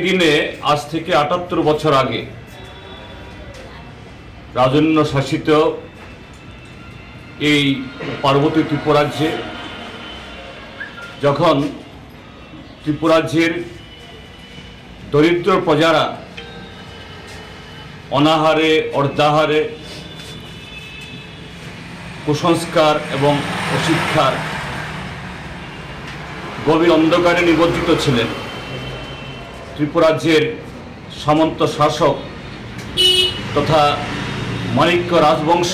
দিনে আজ থেকে আটাত্তর বছর আগে রাজন্য শাসিত এই পার্বতী ত্রিপুরাজ্যে যখন ত্রিপুরাজ্যের দরিদ্র প্রজারা অনাহারে, অর্ধাহারে কুসংস্কার এবং অশিক্ষার গভীর অন্ধকারে নিবজ্জিত ছিলেন। ত্রিপুরাজ্যের সামন্ত শাসক তথা মাণিক্য রাজবংশ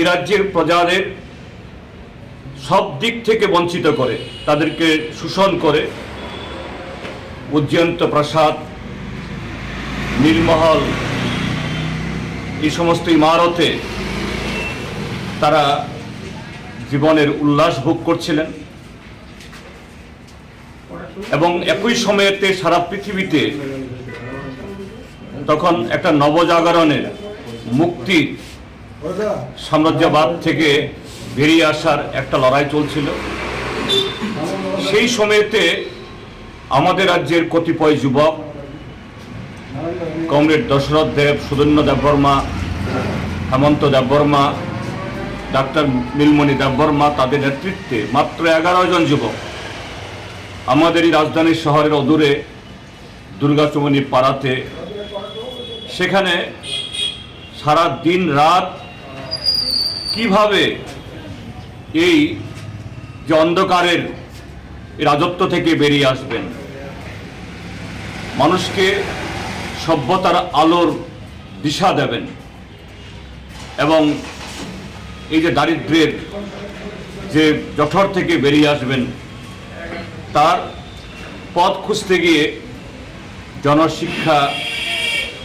এ রাজ্যের প্রজাদের সব দিক থেকে বঞ্চিত করে, তাদেরকে শোষণ করে উজ্জয়ন্ত প্রাসাদ, নীলমহল, এই সমস্ত ইমারতে তারা জীবনের উল্লাস ভোগ করছিলেন। এবং একই সময়েতে সারা পৃথিবীতে তখন একটা নবজাগরণের মুক্তির সাম্রাজ্যবাদ থেকে বেরিয়ে আসার একটা লড়াই চলছিল। সেই সময়েতে আমাদের রাজ্যের কতিপয় যুবক, কমরেড দশরথ দেব, সুদন্য দেববর্মা হেমন্ত দেববর্মা ডাক্তার নীলমণি দেববর্মা তাদের নেতৃত্বে মাত্র এগারো জন যুবক আমাদের এই রাজধানী শহরের অদূরে দুর্গাচমণি পাড়াতে। সেখানে সারা দিন রাত কীভাবে এই যে অন্ধকারের রাজত্ব থেকে বেরিয়ে আসবেন? মানুষকে সভ্যতার আলোর দিশা দেবেন এবং এই যে দারিদ্র্যের যে জঠর থেকে বেরিয়ে আসবেন তার পথ খুঁজতে গিয়ে জনশিক্ষা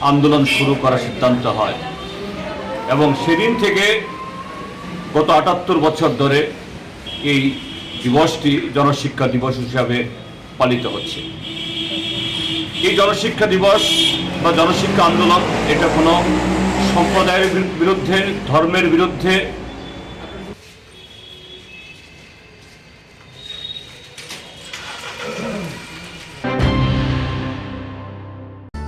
আন্দোলন শুরু করার সিদ্ধান্ত হয়। এবং সেদিন থেকে গত আটাত্তর বছর ধরে এই দিবসটি জনশিক্ষা দিবস হিসাবে পালিত হচ্ছে। এই জনশিক্ষা দিবস বা জনশিক্ষা আন্দোলন এটা কোনো সম্প্রদায়ের বিরুদ্ধে, ধর্মের বিরুদ্ধে